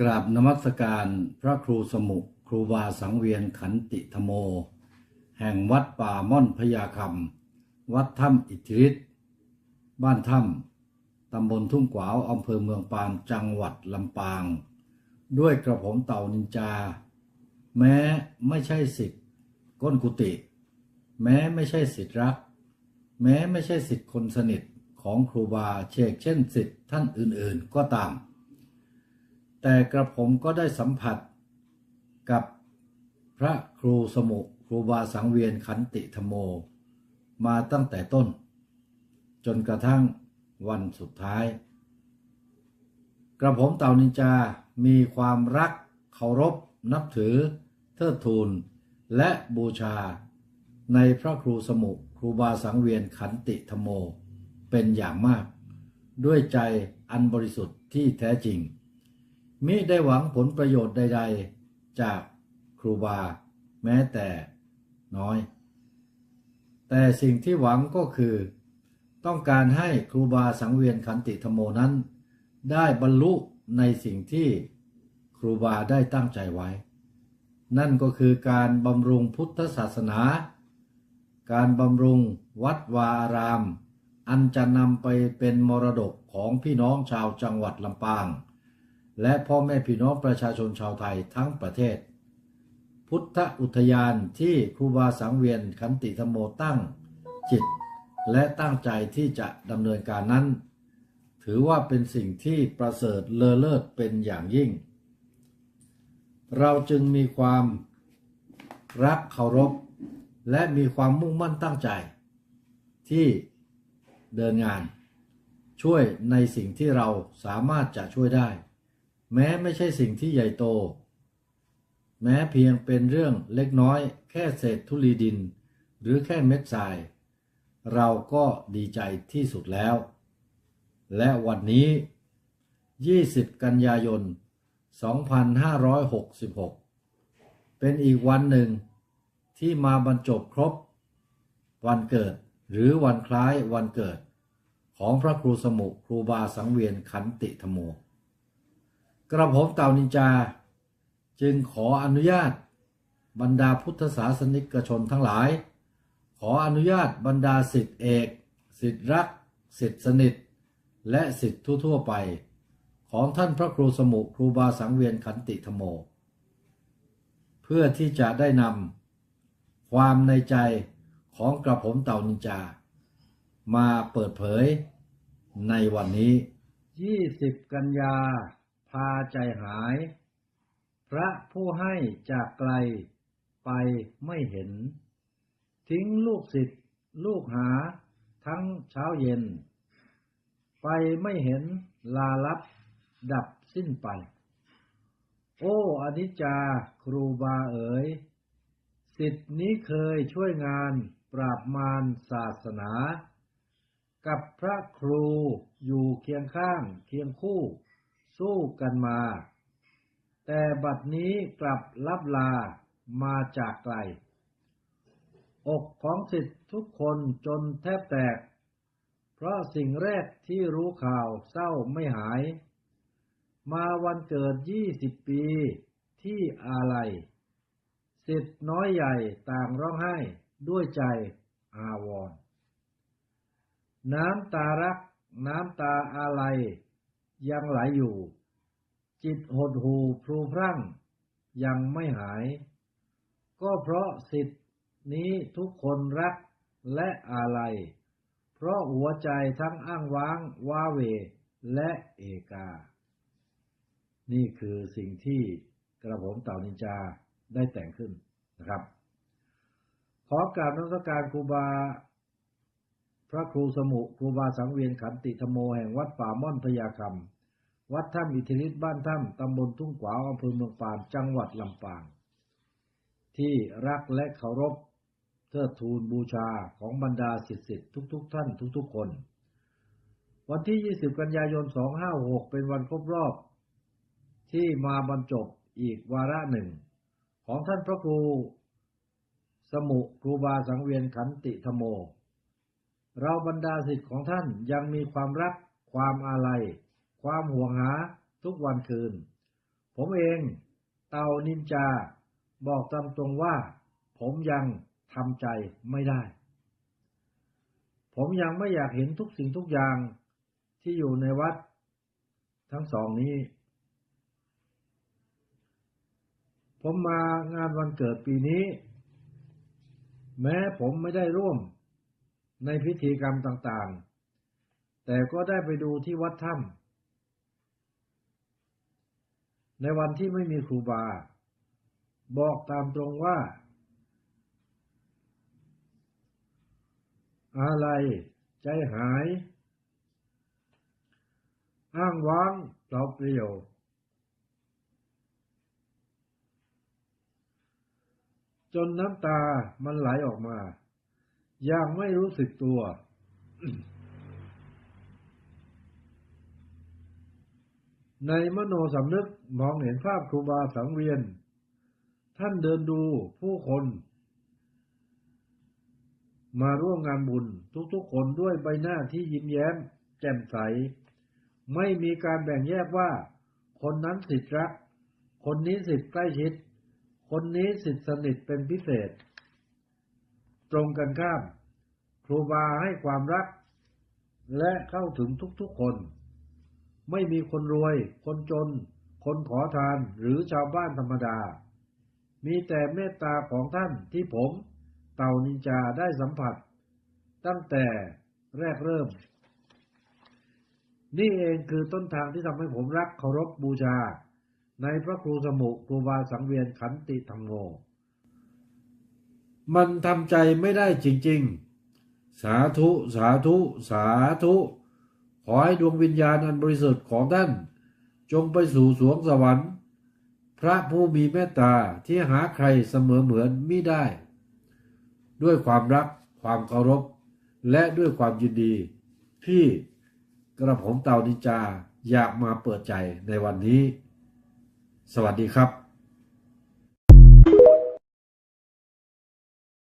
กราบนมัสการพระครูสมุครูบาสังเวียนขันติธโม แห่งวัดป่าม่อนพญาคำวัดถ้ำอิทธิฤทธิ์บ้านถ้ำตำบลทุ่งกวาวอำเภอเมืองปานจังหวัดลำปาง ด้วยกระผมเต่านินจา แม้ไม่ใช่สิทธิ์ก้นกุฏิแม้ไม่ใช่สิทธิ์รัก แม้ไม่ใช่สิทธิ์คนสนิทของครูบาเชกเช่นสิทธิ์ท่านอื่นๆก็ตาม แต่กระผมก็ได้สัมผัสกับพระครูสมุครูบาสังเวียนขันติธโม มาตั้งแต่ต้น จนกระทั่งวันสุดท้าย กระผมเต่านินจา มีความรักเคารพ นับถือ เทิดทูน และบูชา ในพระครูสมุครูบาสังเวียนขันติธโม เป็นอย่างมาก ด้วยใจอันบริสุทธิ์ที่แท้จริง มิได้หวังผลประโยชน์ใด ๆ จากครูบา แม้แต่น้อย แต่สิ่งที่หวังก็คือ ต้องการให้ครูบาสังเวียนขันติธโมนั้น ได้บรรลุในสิ่งที่ครูบาได้ตั้งใจไว้ นั่นก็คือการบำรุงพุทธศาสนา การบำรุงวัดวาอาราม อันจะนำไปเป็นมรดกของพี่น้องชาวจังหวัดลำปาง และพ่อแม่พี่น้องประชาชนชาวไทยทั้งประเทศ พุทธอุทยานที่ครูบาสังเวียนขันติธรรมโมตั้งจิต และตั้งใจที่จะดำเนินการนั้น ถือว่าเป็นสิ่งที่ประเสริฐเลอเลิศเป็นอย่างยิ่ง เราจึงมีความรักเคารพ และมีความมุ่งมั่นตั้งใจ ที่เดินงาน ช่วยในสิ่งที่เราสามารถจะช่วยได้ แม้ไม่ใช่สิ่งที่ใหญ่โต แม้เพียงเป็นเรื่องเล็กน้อย แค่เศษธุลีดิน หรือแค่เม็ดทราย เราก็ดีใจที่สุดแล้ว และวันนี้ 20 กันยายน 2566 เป็นอีกวันหนึ่งที่มาบรรจบครบ วันเกิดหรือวันคล้ายวันเกิด ของพระครูสมุครูบาสังเวียนขันติธโม กระผมเต่านินจา จึงขออนุญาต บรรดาพุทธศาสนิกชนทั้งหลาย ขออนุญาตบรรดาสิทธิเอกสิทธิรักสิทธิสนิท และสิทธิทั่วไป ของท่านพระครูสมุครูบาสังเวียนขันติธโม เพื่อที่จะได้นำความในใจของกระผมเต่านินจา มาเปิดเผยในวันนี้ 20 กันยา พาใจหาย พระผู้ให้จากไกลไปไม่เห็น ทิ้งลูกศิษย์ลูกหาทั้งเช้าเย็น ไปไม่เห็นลาลับดับสิ้นไป โอ้อนิจจาครูบาเอ๋ยสิทธินี้เคยช่วยงานปราบมารศาสนา กับพระครูอยู่เคียงข้างเคียงคู่ สู้กันมา แต่บัดนี้กลับลับลามาจากไกล อกของสิทธิ์ทุกคนจนแทบแตก เพราะสิ่งแรกที่รู้ข่าวเศร้าไม่หาย มาวันเกิดยี่สิบปีที่อาลัยสิทธิ์น้อยใหญ่ต่างร้องไห้ด้วยใจอาวร น้ำตารัก น้ำตาอาลัย ยังไหลอยู่ จิตหดหูพลูพรั่ง ยังไม่หาย ก็เพราะสิทธินี้ทุกคนรักและอาลัย เพราะหัวใจทั้งอ้างว้างว้าเวและเอกา นี่คือสิ่งที่กระผมเต่านินจาได้แต่งขึ้นนะครับ ขอกราบนมัสการครูบา ระครูสมุครูบาสังเวียนขันติธโมแห่งวัดป่าม่อนพญาคำวัดถ้ำอิทธิฤทธิ์บ้านถ้ำตำบลทุ่งขวาวอำเภอเมืองปานจังหวัดลำปาง ที่รักและเคารพเทิดทูนบูชาของบรรดาศิษย์สิทธิ์ทุกๆทท่านทุกๆคน วันที่ 20 กันยายน 256 เป็นวันครบรอบ ที่มาบรรจบอีกวาระหนึ่ง ของท่านพระครู สมุครูบาสังเวียนขันติธโม เราบรรดาศิษย์ของท่านยังมีความรัก ความอาลัย ความห่วงหาทุกวันคืน ผมเอง เตานินจา บอกตามตรงว่า ผมยังทำใจไม่ได้ ผมยังไม่อยากเห็นทุกสิ่งทุกอย่างที่อยู่ในวัด ทั้งสองนี้ ผมมางานวันเกิดปีนี้ แม้ผมไม่ได้ร่วม ในพิธีกรรมต่างๆ แต่ก็ได้ไปดูที่วัดถ้ำในวันที่ไม่มีครูบา บอกตามตรงว่า อะไร ใจหาย อ้างว้างเปล่าเปลี่ยวจนน้ำตามันไหลออกมา อย่างไม่รู้สึกตัว ในมโนสำนึกมองเห็นภาพครูบาสังเวียน ท่านเดินดูผู้คน มาร่วมงานบุญทุกๆคนด้วยใบหน้าที่ยิ้มแย้ม แจ่มใส ไม่มีการแบ่งแยกว่า คนนั้นสิทธิ์รัก คนนี้สิทธิ์ใกล้ชิด คนนี้สิทธิ์สนิทเป็นพิเศษ ตรงกันข้าม ครูบาให้ความรัก และเข้าถึงทุกๆคน ไม่มีคนรวย คนจน คนขอทานหรือชาวบ้านธรรมดา มีแต่เมตตาของท่านที่ผม เต่านินจาได้สัมผัส ตั้งแต่แรกเริ่ม นี่เองคือต้นทางที่ทำให้ผมรักเคารพบูชา ในพระครูสมุครูบาสังเวียนขันติธรรมโม มันทำใจไม่ได้จริงๆ สาธุสาธุสาธุ ขอให้ดวงวิญญาณอันบริสุทธิ์ของท่าน จงไปสู่สวงสวรรค์ พระผู้มีเมตตาที่หาใครเสมอเหมือนมิได้ ด้วยความรัก ความเคารพ และด้วยความยินดี ที่กระผมเต่านิจาอยากมาเปิดใจในวันนี้ สวัสดีครับ